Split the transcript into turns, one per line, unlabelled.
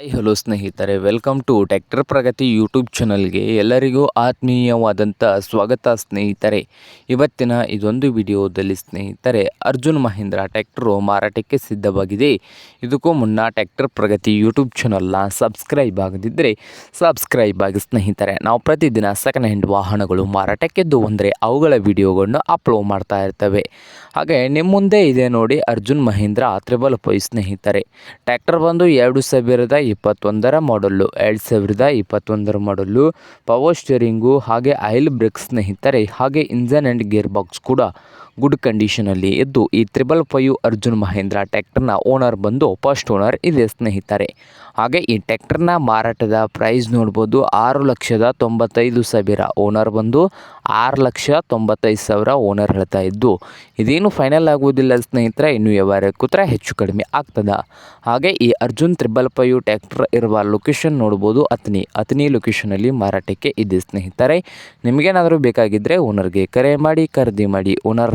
High hello ಸ್ನೇಹಿತರೆ welcome to tractor Pragati YouTube ಚಾನಲ್ಗೆ ಎಲ್ಲರಿಗೂ ಆತ್ಮೀಯವಾದಂಥ ಸ್ವಾಗತ ಸ್ನೇಹಿತರೆ. ಇವತ್ತಿನ ಇದೊಂದು ವಿಡಿಯೋದಲ್ಲಿ ಸ್ನೇಹಿತರೆ, ಅರ್ಜುನ್ ಮಹೇಂದ್ರ ಟ್ಯಾಕ್ಟರು ಮಾರಾಟಕ್ಕೆ ಸಿದ್ಧವಾಗಿದೆ. ಇದಕ್ಕೂ ಮುನ್ನ ಟ್ಯಾಕ್ಟರ್ ಪ್ರಗತಿ ಯೂಟ್ಯೂಬ್ ಚಾನಲ್ನ ಸಬ್ಸ್ಕ್ರೈಬ್ ಆಗದಿದ್ದರೆ ಸಬ್ಸ್ಕ್ರೈಬ್ ಆಗಿ ಸ್ನೇಹಿತರೆ, ನಾವು ಪ್ರತಿದಿನ ಸೆಕೆಂಡ್ ಹ್ಯಾಂಡ್ ವಾಹನಗಳು ಮಾರಾಟಕ್ಕೆದ್ದು ಅಂದರೆ ಅವುಗಳ ವಿಡಿಯೋಗಳನ್ನು ಅಪ್ಲೋಡ್ ಮಾಡ್ತಾ ಇರ್ತವೆ. ಹಾಗೆ ನಿಮ್ಮ ಮುಂದೆ ಇದೆ ನೋಡಿ ಅರ್ಜುನ್ ಮಹೇಂದ್ರ ತ್ರಿಬಲ್ ಫೈ ಸ್ನೇಹಿತರೆ. ಟ್ಯಾಕ್ಟರ್ ಬಂದು ಎರಡು ಸಾವಿರದ ಇಪ್ಪತ್ತೊಂದರ ಮಾಡಲ್ಲು, ಎರಡು ಸಾವಿರದ ಇಪ್ಪತ್ತೊಂದರ ಮಾಡಲ್ಲು ಪವರ್ ಸ್ಟೇರಿಂಗು ಹಾಗೆ ಆಯಿಲ್ ಬ್ರೇಕ್ ಸ್ನೇಹಿತರೆ, ಹಾಗೆ ಇಂಜನ್ ಆ್ಯಂಡ್ ಗೇರ್ ಬಾಕ್ಸ್ ಕೂಡ. ಗುಡ್ ಕಂಡೀಷನಲ್ಲಿ ಇದ್ದು ಈ ತ್ರಿಬಲ್ ಫೈವ್ ಅರ್ಜುನ್ ಮಹೇಂದ್ರ ಟ್ಯಾಕ್ಟರ್ನ ಓನರ್ ಬಂದು ಫಸ್ಟ್ ಓನರ್ ಇದೆ ಸ್ನೇಹಿತರೆ. ಹಾಗೆ ಈ ಟ್ಯಾಕ್ಟರ್ನ ಮಾರಾಟದ ಪ್ರೈಸ್ ನೋಡ್ಬೋದು ಆರು ಲಕ್ಷದ ತೊಂಬತ್ತೈದು ಸಾವಿರ. ಓನರ್ ಬಂದು ಆರು ಲಕ್ಷ ತೊಂಬತ್ತೈದು ಸಾವಿರ ಓನರ್ ಹೇಳ್ತಾ ಇದ್ದು, ಇದೇನು ಫೈನಲ್ ಆಗುವುದಿಲ್ಲ ಸ್ನೇಹಿತರೆ, ಇನ್ನು ವ್ಯವಹಾರ ಕೂತ್ರೆ ಹೆಚ್ಚು ಕಡಿಮೆ ಆಗ್ತದ. ಹಾಗೆ ಈ ಅರ್ಜುನ್ ತ್ರಿಬಲ್ ಫೈವ್ ಟ್ಯಾಕ್ಟರ್ ಇರುವ ಲೊಕೇಶನ್ ನೋಡ್ಬೋದು ಅತ್ನಿ. ಅತ್ನಿ ಲೊಕೇಶನಲ್ಲಿ ಮಾರಾಟಕ್ಕೆ ಇದೆ ಸ್ನೇಹಿತರೆ. ನಿಮಗೇನಾದರೂ ಬೇಕಾಗಿದ್ದರೆ ಓನರ್ಗೆ ಕರೆ ಮಾಡಿ, ಖರೀದಿ ಮಾಡಿ ಓನರ್